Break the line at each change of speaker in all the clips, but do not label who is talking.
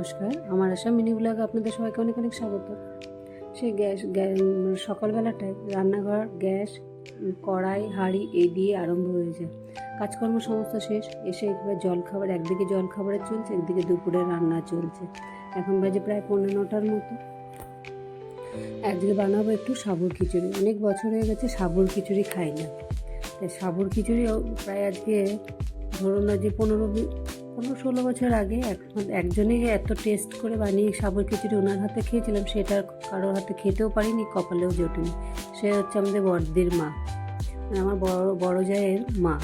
নমস্কার। আমার আসাম মিনি ব্লগে আপনাদের সবাইকে অনেক অনেক স্বাগত। সেই গ্যাস, গ্যা- সকালবেলাটায় রান্নাঘর, গ্যাস, কড়াই, হাঁড়ি এই দিয়ে আরম্ভ হয়ে যায়। কাজকর্ম সমস্ত শেষ। এসে একবার জলখাবার, একদিকে জলখাবারের চলছে, একদিকে দুপুরে রান্না চলছে। এখন বাজে প্রায় পনেরো নটার মতো। একদিকে বানাবো একটু সাবুর খিচুড়ি। অনেক বছর হয়ে গেছে সাবুর খিচুড়ি খাই না। তাই সাবুর খিচুড়ি প্রায় আজকে ধরুন না যে পনেরো পনেরো ষোলো বছর আগে এখন একজনই এত টেস্ট করে বানিয়ে সাবুর খিচুড়ি ওনার হাতে খেয়েছিলাম সেটা কারোর হাতে খেতেও পারিনি কপালেও জোটেনি। সে হচ্ছে আমাদের বড়দির মা। মানে আমার বড় বড় জায়ের মা।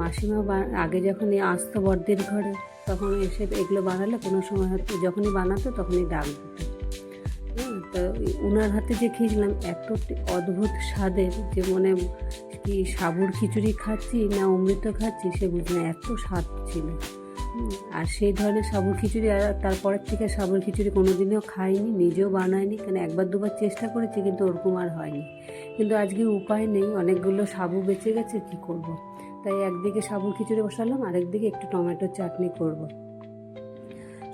মাসিমা আগে যখন আসতো বড়দির ঘরে তখন এসে এগুলো বানালে কোনো সময় হয়তো যখনই বানাতো তখনই ডাক দিত। হ্যাঁ, তো ওনার হাতে যে খেয়েছিলাম এত অদ্ভুত স্বাদের যে মনে কি সাবুর খিচুড়ি খাচ্ছি না অমৃত খাচ্ছি সে বুঝি না এত স্বাদ ছিল। আর সেই ধরনের সাবুর খিচুড়ি আর তারপরের থেকে সাবুর খিচুড়ি কোনোদিনও খাইনি, নিজেও বানাইনি, কেন একবার দুবার চেষ্টা করেছি কিন্তু ওরকম আর হয়নি কিন্তু আজকে উপায় নেই, অনেকগুলো সাবু বেঁচে গেছে, কি করব। তাই একদিকে সাবুর খিচুড়ি বসালাম, আরেকদিকে একটু টমেটোর চাটনি করব।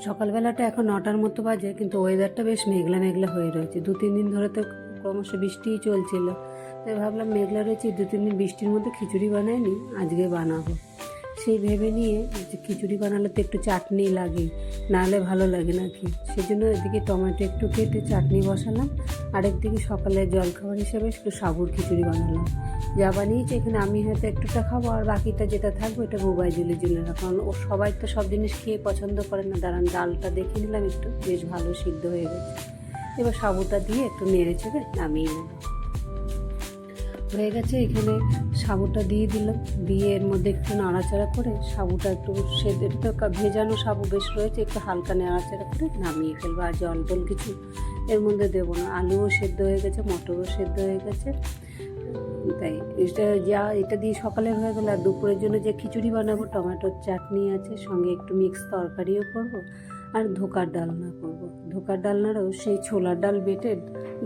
সকালবেলাটা এখন নটার মতো বাজে, কিন্তু ওয়েদারটা বেশ মেঘলা মেঘলা হয়ে রয়েছে দু, তিন দিন ধরে তো ক্রমশ বৃষ্টিই চলছিল তাই ভাবলাম মেঘলা রয়েছে, দু, তিন দিন বৃষ্টির মধ্যে খিচুড়ি বানাইনি আজকে বানাবো সেই ভেবে নিয়ে যে খিচুড়ি বানালে তো একটু চাটনি লাগে, নাহলে ভালো লাগে নাকি সেই জন্য এদিকে টমেটো একটু কেটে চাটনি বসালাম। আরেকদিকে সকালে জলখাবার হিসেবে একটু সাবুর খিচুড়ি বানালাম। যা বানিয়েছি, এখানে আমি হয়তো একটুটা খাব আর বাকিটা যেটা থাকবে ওটা বুবাই জুলের জন্য কারণ ও সবাই তো সব জিনিস খেয়ে পছন্দ করে না। দাঁড়ান, ডালটা দেখে নিলাম, একটু বেশ ভালো সিদ্ধ হয়ে গেছে। এবার সাবুটা দিয়ে একটু নেড়ে চেড়ে নামিয়ে নেব। হয়ে গেছে, এখানে সাবুটা দিয়ে দিলাম। দিয়ে এর মধ্যে একটু নাড়াচাড়া করে সাবুটা একটু সেদ্ধ তো ভেজানো সাবু বেশ রয়েছে, একটু হালকা নাড়াচাড়া করে নামিয়ে ফেলব। আর জল টল কিছু এর মধ্যে দেবো না। আলুও সেদ্ধ হয়ে গেছে, মটরও সেদ্ধ হয়ে গেছে। তাই এটা যা, এটা দিয়ে সকালে হয়ে গেলে আর দুপুরের জন্য যে খিচুড়ি বানাবো, টমেটোর চাটনি আছে, সঙ্গে একটু মিক্স তরকারিও করব। আর ধোকার ডালনা করব। ধোকার ডালনারও সেই ছোলার ডাল বেটে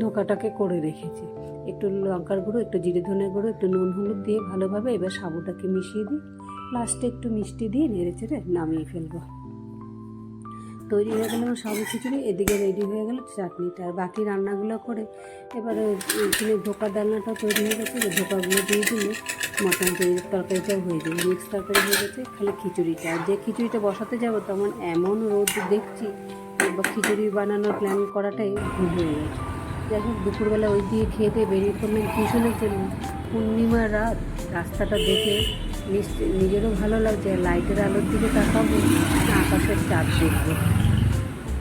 ধোকাটাকে করে রেখেছি। একটু লঙ্কার গুঁড়ো, একটু জিরে ধনে গুঁড়ো, একটু নুন হলুদ দিয়ে ভালোভাবে এবার সাবুটাকে মিশিয়ে দিই। লাস্টে একটু মিষ্টি দিয়ে নেড়ে চেড়ে নামিয়ে ফেলব। তৈরি হয়ে গেল আমার সাবু খিচুড়ি, এদিকে রেডি হয়ে গেল চাটনিটা। আর বাকি রান্নাগুলো করে এবারে এখানে ধোকা ডালনাটাও তৈরি হয়ে গেছে। ধোকাগুলো দিয়ে দিলে মটন তৈরি তরকারিটাও হয়ে যাবে মিক্স তরকারি হয়ে গেছে, খালি খিচুড়িটা। আর যে খিচুড়িটা বসাতে যাব তখন এমন রোদ দেখছি বা খিচুড়ি বানানোর প্ল্যান করাটাই ভুল হয়ে গেছে। যাই হোক, দুপুরবেলা ওই দিয়ে খেয়ে দিয়ে বেরিয়ে পড়লাম টিউশনের জন্য। পূর্ণিমা রাত, রাস্তাটা দেখে নিশ্চয় নিজেরও ভালো লাগছে লাইটের আলোর দিকে তাকাবো আকাশের চাঁদ দেখব।